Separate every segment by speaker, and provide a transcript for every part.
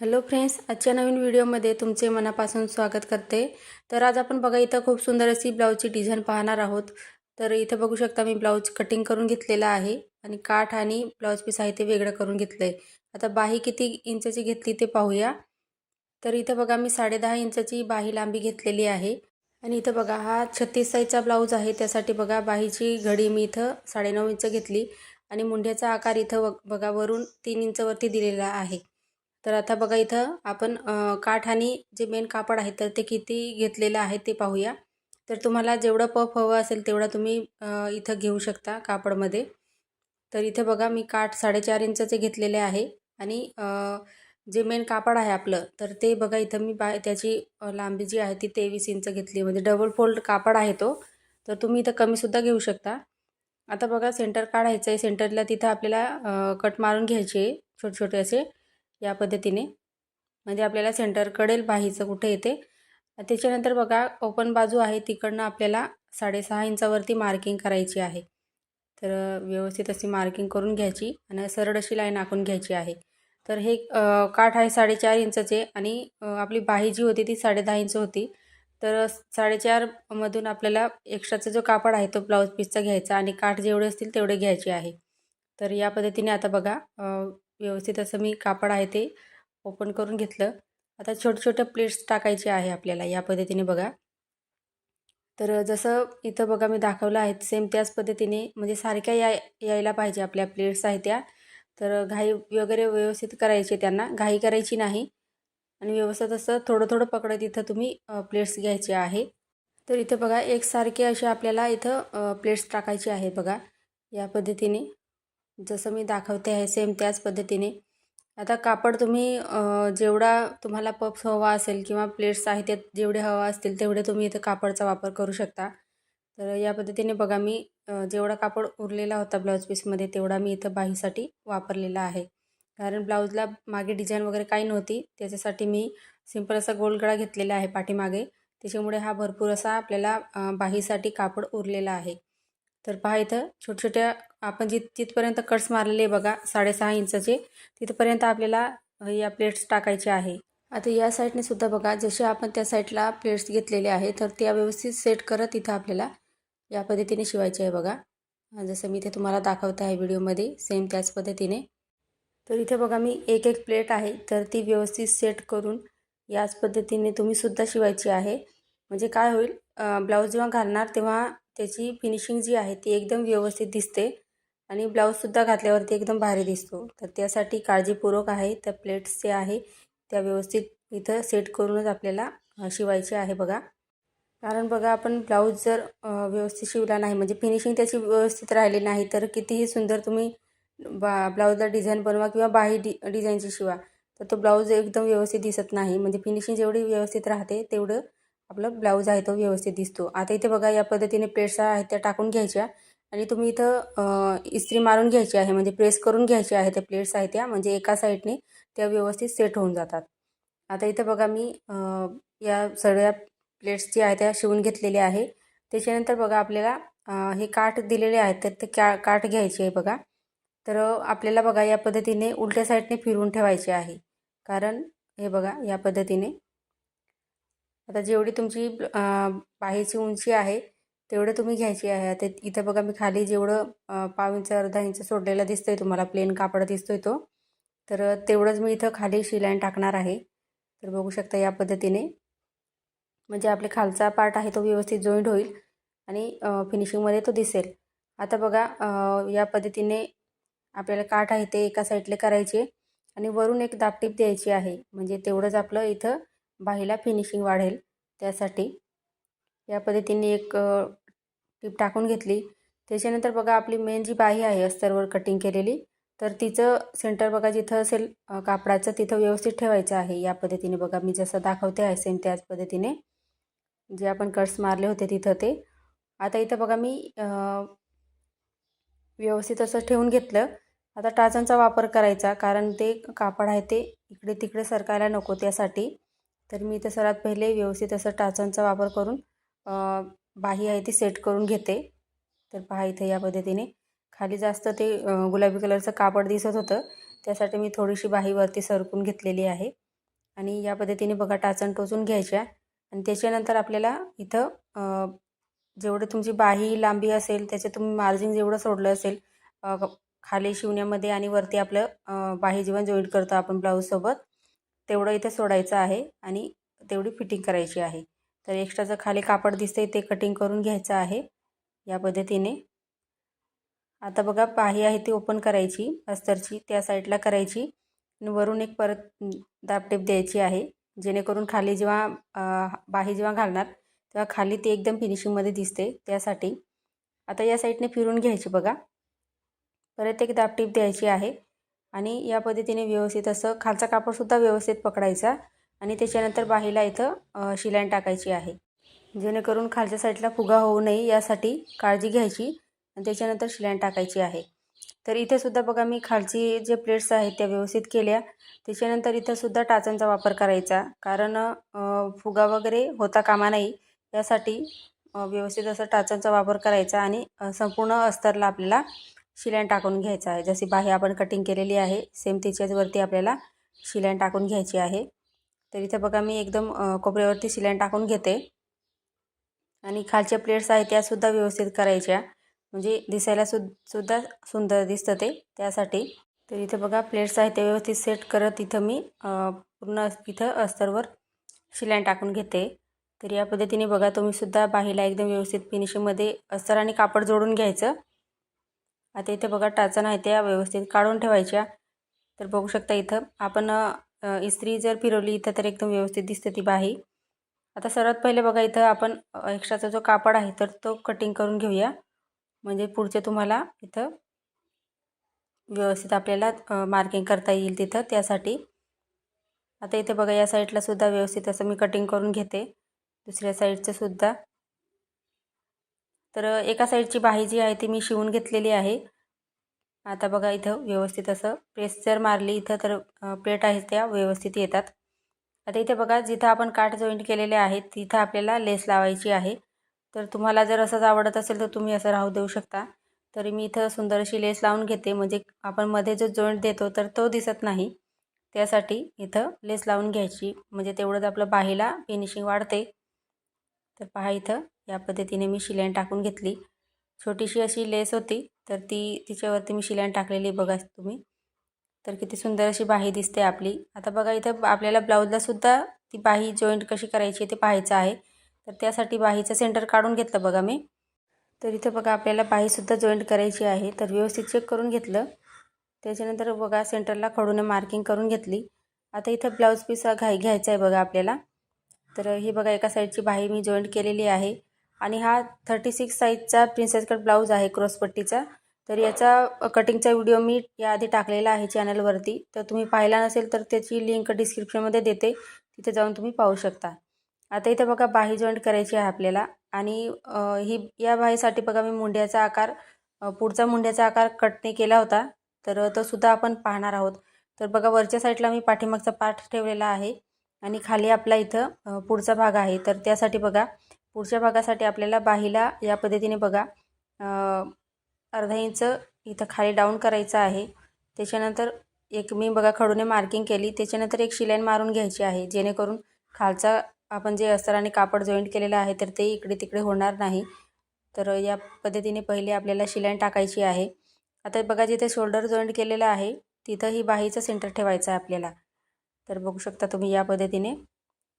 Speaker 1: Hello friends आजच्या नवीन व्हिडिओमध्ये तुमचे मनापासून स्वागत करते. तर आज आपण बघा इथं खूप सुंदर अशी ब्लाऊजची डिझाईन पाहणार आहोत. तर इथं बघू शकता मी ब्लाऊज कटिंग करून घेतलेला आहे आणि काठ आणि ब्लाऊज पीस आहे ते वेगळं करून घेतलं आहे आता बाही किती इंचाची घेतली ते पाहूया. तर इथं बघा मी साडेदहा इंचाची बाही लांबी घेतलेली आहे. आणि इथं बघा हा छत्तीस साईजचा ब्लाऊज आहे. त्यासाठी बघा बाहीची घडी मी इथं साडेनऊ इंच घेतली. आणि मुंढ्याचा आकार इथं बघा वरून तीन इंचवरती दिलेला आहे. तर आता बघा इथं आपण काठ आणि जे मेन कापड आहे तर ते किती घेतलेलं आहे ते पाहूया. तर तुम्हाला जेवढं पफ हवं असेल तेवढं तुम्ही इथं घेऊ शकता कापडमध्ये. तर इथं बघा मी काठ साडेचार इंचाचे घेतलेले आहे आणि जे मेन कापड आहे आपलं तर ते बघा इथं मी बा त्याची लांबी जी आहे ती तेवीस इंच घेतली म्हणजे डबल फोल्ड कापड आहे तो. तर तुम्ही इथं कमीसुद्धा घेऊ शकता. आता बघा सेंटर काढायचं आहे. सेंटरला तिथं आपल्याला कट मारून घ्यायचे छोटे छोटे असे. या पद्धतीने. म्हणजे आपल्याला सेंटर कडेल बाहीचं कुठे येते. त्याच्यानंतर बघा ओपन बाजू आहे तिकडनं आपल्याला साडेसहा इंचावरती मार्किंग करायची आहे. तर व्यवस्थित अशी मार्किंग करून घ्यायची आणि सरळ अशी लाईन आखून घ्यायची आहे. तर हे काठ आहे साडेचार इंचाचे आणि आपली बाही जी होती ती साडेदहा इंच होती. तर साडेचारमधून आपल्याला एक्स्ट्राचा जो कापड आहे तो ब्लाऊज पीसचा घ्यायचा आणि काठ जेवढे असतील तेवढे घ्यायचे आहे. तर या पद्धतीने आता बघा व्यवस्थित असं मी कापड आहे ते ओपन करून घेतलं. आता छोट्या छोट्या प्लेट्स टाकायचे आहे आपल्याला या पद्धतीने बघा. तर जसं इथं बघा मी दाखवलं आहे सेम त्याच पद्धतीने म्हणजे सारख्या या यायला पाहिजे आपल्या प्लेट्स आहेत त्या. तर घाई वगैरे व्यवस्थित करायचे त्यांना. घाई करायची नाही. आणि व्यवस्थित असं थोडं थोडं पकडत इथं तुम्ही प्लेट्स घ्यायचे आहे. तर इथं बघा एकसारखे असे आपल्याला इथं प्लेट्स टाकायचे आहे बघा. या पद्धतीने. जसं मी दाखवते आहे सेम त्याच पद्धतीने. आता कापड तुम्ही जेवढा तुम्हाला पप्स हवा असेल किंवा प्लेट्स आहे त्यात जेवढे हवा असतील तेवढे तुम्ही इथं कापडचा वापर करू शकता. तर या पद्धतीने बघा मी जेवढा कापड उरलेला होता ब्लाऊज पीसमध्ये तेवढा मी इथं बाहीसाठी वापरलेला आहे. कारण ब्लाऊजला मागे डिझाईन वगैरे काही नव्हती त्याच्यासाठी मी सिंपल असा गोलगळा घेतलेला आहे पाठीमागे. त्याच्यामुळे हा भरपूर असा आपल्याला बाहीसाठी कापड उरलेला आहे. तर पहा इथं छोट्या छोट्या आपण जित तिथपर्यंत कट्स मारलेले बघा साडेसहा इंचचे तिथपर्यंत आपल्याला या प्लेट्स टाकायचे आहे. आता या साईडने सुद्धा बघा जसे आपण त्या साईडला प्लेट्स घेतलेले आहे तर त्या व्यवस्थित सेट करत इथं आपल्याला या पद्धतीने शिवायचे आहे बघा. जसं मी इथे तुम्हाला दाखवत आहे व्हिडिओमध्ये सेम त्याच पद्धतीने. तर इथे बघा मी एक एक प्लेट आहे तर ती व्यवस्थित सेट करून याच पद्धतीने तुम्हीसुद्धा शिवायची आहे. म्हणजे काय होईल ब्लाऊज जेव्हा घालणार तेव्हा त्याची फिनिशिंग जी आहे ती एकदम व्यवस्थित दिसते. आणि ब्लाऊजसुद्धा घातल्यावरती एकदम भारी दिसतो. तर त्यासाठी काळजीपूर्वक आहे. त्या प्लेट्स जे आहे त्या व्यवस्थित इथं सेट करूनच आपल्याला शिवायचे आहे बघा. कारण बघा आपण ब्लाऊज जर व्यवस्थित शिवला नाही म्हणजे फिनिशिंग त्याची व्यवस्थित राहिली नाही तर कितीही सुंदर तुम्ही बा ब्लाऊजला डिझाईन बनवा किंवा बाही डि डिझाईनची शिवा तर तो ब्लाऊज एकदम व्यवस्थित दिसत नाही. म्हणजे फिनिशिंग जेवढी व्यवस्थित राहते तेवढं आपलं ब्लाऊज आहे तो व्यवस्थित दिसतो. आता इथे बघा या पद्धतीने प्लेट्स आहेत त्या टाकून घ्यायच्या आणि तुम्ही इथं इस्त्री मारून घ्यायची आहे. म्हणजे प्रेस करून घ्यायची आहे त्या प्लेट्स आहेत त्या. म्हणजे एका साईडने त्या व्यवस्थित सेट होऊन जातात. आता इथं बघा मी या सगळ्या प्लेट्स जी आहेत त्या शिवून घेतलेल्या आहे. त्याच्यानंतर बघा आपल्याला हे काठ दिलेले आहेत तर ते का काठ घ्यायचे आहे बघा. तर आपल्याला बघा या पद्धतीने उलट्या साईडने फिरवून ठेवायचे आहे. कारण हे बघा या पद्धतीने आता जेवढी तुमची बाहेरची उंची आहे तेवढं तुम्ही घ्यायची आहे. आता इथं बघा मी खाली जेवढं पाव इंच अर्धा इंच सोडलेला दिसतो आहे तुम्हाला प्लेन कापड दिसतो आहे तो. तर तेवढंच मी इथं खाली शिलाईन टाकणार आहे. तर बघू शकता या पद्धतीने. म्हणजे आपले खालचा पार्ट आहे तो व्यवस्थित जॉईंट होईल आणि फिनिशिंगमध्ये तो दिसेल. आता बघा या पद्धतीने आपल्याला काठ आहे ते एका साईडला करायचे आणि वरून एक दापटीप द्यायची आहे. म्हणजे तेवढंच आपलं इथं बाहीला फिनिशिंग वाढेल. त्यासाठी या पद्धतीने एक टीप टाकून घेतली. त्याच्यानंतर बघा आपली मेन जी बाही आहे अस्तरवर कटिंग केलेली तर तिचं सेंटर बघा जिथं असेल कापडाचं तिथं व्यवस्थित ठेवायचं आहे. या पद्धतीने बघा मी जसं दाखवते आहे सेम त्याच पद्धतीने. जे आपण कट्स मारले होते तिथं ते. आता इथं बघा मी व्यवस्थित असं ठेवून घेतलं. आता टाचांचा वापर करायचा कारण ते कापड आहे ते इकडे तिकडे सरकायला नको त्यासाठी. तर मी इथं सर्वात पहिले व्यवस्थित असं टाचांचा वापर करून बाही आहे ती सेट करून घेते. तर पहा इथे या पद्धतीने. खाली जास्त ते गुलाबी कलरचं कापड दिसत होतं. त्यासाठी मी थोडीशी बाहीवरती सरकून घेतलेली आहे. आणि या पद्धतीने बघा टाचण टोचून घ्यायच्या. आणि त्याच्यानंतर आपल्याला इथं जेवढं तुमची बाही लांबी असेल त्याचे तुम्ही मार्जिन जेवढं सोडलं असेल खाली शिवण्यामध्ये आणि वरती आपलं बाही जेवण जॉईंट करतो आपण ब्लाऊजसोबत. तेवढं इथे सोडायचं आहे आणि तेवढी फिटिंग करायची आहे. तर एक्स्ट्राचं खाली कापड दिसते ते कटिंग करून घ्यायचं आहे. या पद्धतीने. आता बघा पाही आहे ती ओपन करायची अस्तरची त्या साईडला करायची. आणि वरून एक परत दाबटेप द्यायची आहे. जेणेकरून खाली जेव्हा बाही जेव्हा घालणार तेव्हा खाली ती एकदम फिनिशिंगमध्ये दिसते त्यासाठी. आता या साईडने फिरून घ्यायची बघा. परत एक दाबटीप द्यायची आहे. आणि या पद्धतीने व्यवस्थित असं खालचा कापडसुद्धा व्यवस्थित पकडायचा आणि त्याच्यानंतर बाहीला इथं शिलाईन टाकायची आहे. जेणेकरून खालच्या साईडला फुगा होऊ नये यासाठी काळजी घ्यायची आणि त्याच्यानंतर शिलाईन टाकायची आहे. तर इथेसुद्धा बघा मी खालची जे प्लेट्स आहेत त्या व्यवस्थित केल्या. त्याच्यानंतर इथंसुद्धा टाचांचा वापर करायचा. कारण फुगा वगैरे होता कामा नाही यासाठी व्यवस्थित असं टाचांचा वापर करायचा आणि संपूर्ण अस्तरला आपल्याला शिलाईन टाकून घ्यायचा आहे. जशी बाही आपण कटिंग केलेली आहे सेम तिच्याचवरती आपल्याला शिलाईन टाकून घ्यायची आहे. तर इथं बघा मी एकदम कोपऱ्यावरती शिलाईन टाकून घेते. आणि खालच्या प्लेट्स आहेत त्यासुद्धा व्यवस्थित करायच्या. म्हणजे दिसायला सु सुद्धा सुंदर दिसतं ते त्यासाठी. तर इथं बघा प्लेट्स आहेत ते व्यवस्थित सेट करत इथं मी पूर्ण इथं अस्तरवर शिलाईन टाकून घेते. तर या पद्धतीने बघा तुम्हीसुद्धा बाहीला एकदम व्यवस्थित फिनिशिंगमध्ये अस्तर आणि कापड जोडून घ्यायचं. आता इथे बघा टाचण आहे त्या व्यवस्थित काढून ठेवायच्या. तर बघू शकता इथं आपण इस्त्री जर फिरवली इथं तर एकदम व्यवस्थित दिसते ती बाही. आता सर्वात पहिले बघा इथं आपण एक्स्ट्राचा जो कापड आहे तर तो कटिंग करून घेऊया. म्हणजे पुढचे तुम्हाला इथं व्यवस्थित आपल्याला मार्किंग करता येईल तिथं त्यासाठी. आता इथे बघा या साईडला सुद्धा व्यवस्थित असं मी कटिंग करून घेते. दुसऱ्या साईडचं सुद्धा. तर एका साईडची बाही जी आहे ती मी शिवून घेतलेली आहे. आता बघा इथं व्यवस्थित असं प्रेस जर मारली इथं तर प्लेट आहेत त्या व्यवस्थित येतात. आता इथे बघा जिथं आपण काठ जॉईंट केलेले आहेत तिथं आपल्याला लेस लावायची आहे. तर तुम्हाला जर असंच आवडत असेल तर तुम्ही असं राहू देऊ शकता. तरी मी इथं सुंदर अशी लेस लावून घेते. म्हणजे आपण मध्ये जो जॉईंट देतो तर तो दिसत नाही. त्यासाठी इथं लेस लावून घ्यायची. म्हणजे तेवढंच आपलं बाहीला फिनिशिंग वाढते. तर पहा इथं. या पद्धतीने मी शिलाईन टाकून घेतली. छोटीशी अशी लेस होती तर ती तिच्यावरती मी शिलाईन टाकलेली बघा तुम्ही. तर किती सुंदर अशी बाही दिसते आपली. आता बघा इथं आपल्याला ब्लाऊजलासुद्धा ती बाही जॉईंट कशी करायची ते पाहायचं आहे. तर त्यासाठी बाहीचं सेंटर काढून घेतलं बघा मी. तर इथं बघा आपल्याला बाहीसुद्धा जॉईंट करायची आहे. तर व्यवस्थित चेक करून घेतलं. त्याच्यानंतर बघा सेंटरला खडूने मार्किंग करून घेतली. आता इथं ब्लाऊज पीस घाई घ्यायचा आहे बघा आपल्याला. तर ही बघा एका साईडची बाही मी जॉईंट केलेली आहे. आणि हा थर्टी सिक्स साईजचा प्रिन्सेस कट ब्लाऊज आहे क्रॉसपट्टीचा तर याचा कटिंगचा व्हिडिओ मी याआधी टाकलेला आहे चॅनलवरती तर तुम्ही पाहिला नसेल तर त्याची लिंक डिस्क्रिप्शनमध्ये देते. तिथे जाऊन तुम्ही पाहू शकता. आता इथे बघा बाही जॉईंट करायची आहे आपल्याला. आणि ही या बाहीसाठी बघा मी मुंड्याचा आकार पुढचा मुंड्याचा आकार कटने केला होता. तर तो सुद्धा आपण पाहणार आहोत. तर बघा वरच्या साईडला मी पाठीमागचा पाठ ठेवलेला आहे. आणि खाली आपला इथं पुढचा भाग आहे. तर त्यासाठी बघा पुढच्या भागासाठी आपल्याला बाहीला या पद्धतीने बघा. अर्धा इंच इथं खाली डाऊन करायचं आहे. त्याच्यानंतर एक मी बघा खडूने मार्किंग केली. त्याच्यानंतर एक शिलाईन मारून घ्यायची आहे. जेणेकरून खालचा आपण जे अस्तराने कापड जॉईंट केलेलं आहे तर ते इकडे तिकडे होणार नाही. तर या पद्धतीने पहिले आपल्याला शिलाईन टाकायची आहे. आता बघा जिथे शोल्डर जॉईंट केलेलं आहे तिथं ही बाहीचं सेंटर ठेवायचं आहे आपल्याला. तर बघू शकता तुम्ही या पद्धतीने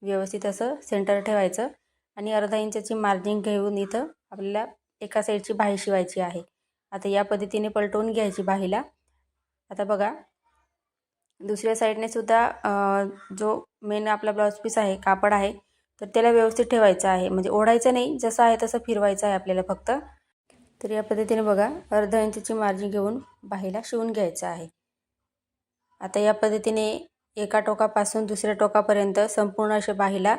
Speaker 1: व्यवस्थित असं सेंटर ठेवायचं. आणि अर्धा इंचाची मार्जिंग घेऊन इथं आपल्याला एका साईडची बाही शिवायची आहे. आता या पद्धतीने पलटवून घ्यायची बाहीला आता बघा दुसऱ्या साईडने सुद्धा जो मेन आपला ब्लाऊज पीस आहे कापड आहे तर त्याला व्यवस्थित ठेवायचं आहे. म्हणजे ओढायचं नाही जसं आहे तसं फिरवायचं आहे आपल्याला फक्त. तर या पद्धतीने बघा अर्धा इंचची मार्जिन घेऊन बाहीला शिवून घ्यायचं आहे. आता या पद्धतीने एका टोकापासून दुसऱ्या टोकापर्यंत संपूर्ण असे बाहीला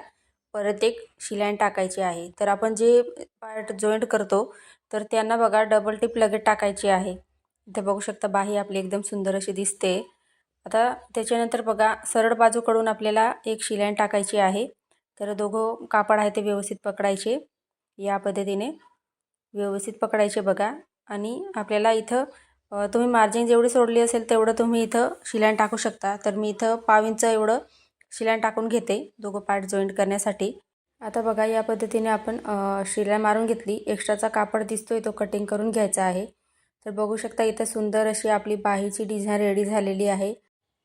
Speaker 1: परत एक शिलाईन टाकायची आहे. तर आपण जे पार्ट जॉईंट करतो तर त्यांना बघा डबल टिप लगेच टाकायची आहे. इथे बघू शकता बाही आपली एकदम सुंदर अशी दिसते. आता त्याच्यानंतर बघा सरळ बाजूकडून आपल्याला एक शिलाईन टाकायची आहे. तर दोघं कापड आहे ते व्यवस्थित पकडायचे. या पद्धतीने व्यवस्थित पकडायचे बघा. आणि आपल्याला इथं तुम्ही मार्जिन जेवढी सोडली असेल तेवढं तुम्ही इथं शिलाईन टाकू शकता. तर मी इथं पाव इंच एवढं शिलाईन टाकून घेते. दोघं पार्ट जॉईंट करण्यासाठी. आता बघा या पद्धतीने आपण अ, शिलाई मारून घेतली. एक्स्ट्राचा कापड दिसतोय तो कटिंग करून घ्यायचा आहे. तर बघू शकता इथं सुंदर अशी आपली बाहीची डिझाईन रेडी झालेली आहे.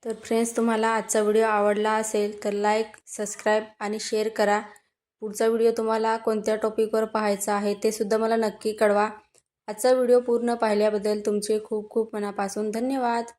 Speaker 1: तर फ्रेंड्स तुम्हाला आजचा व्हिडिओ आवडला असेल तर लाईक सबस्क्राईब आणि शेअर करा. पुढचा व्हिडिओ तुम्हाला कोणत्या टॉपिकवर पाहायचा आहे ते सुद्धा मला नक्की कळवा. आजचा व्हिडिओ पूर्ण पाहिल्याबद्दल तुमचे खूप खूप मनापासून धन्यवाद.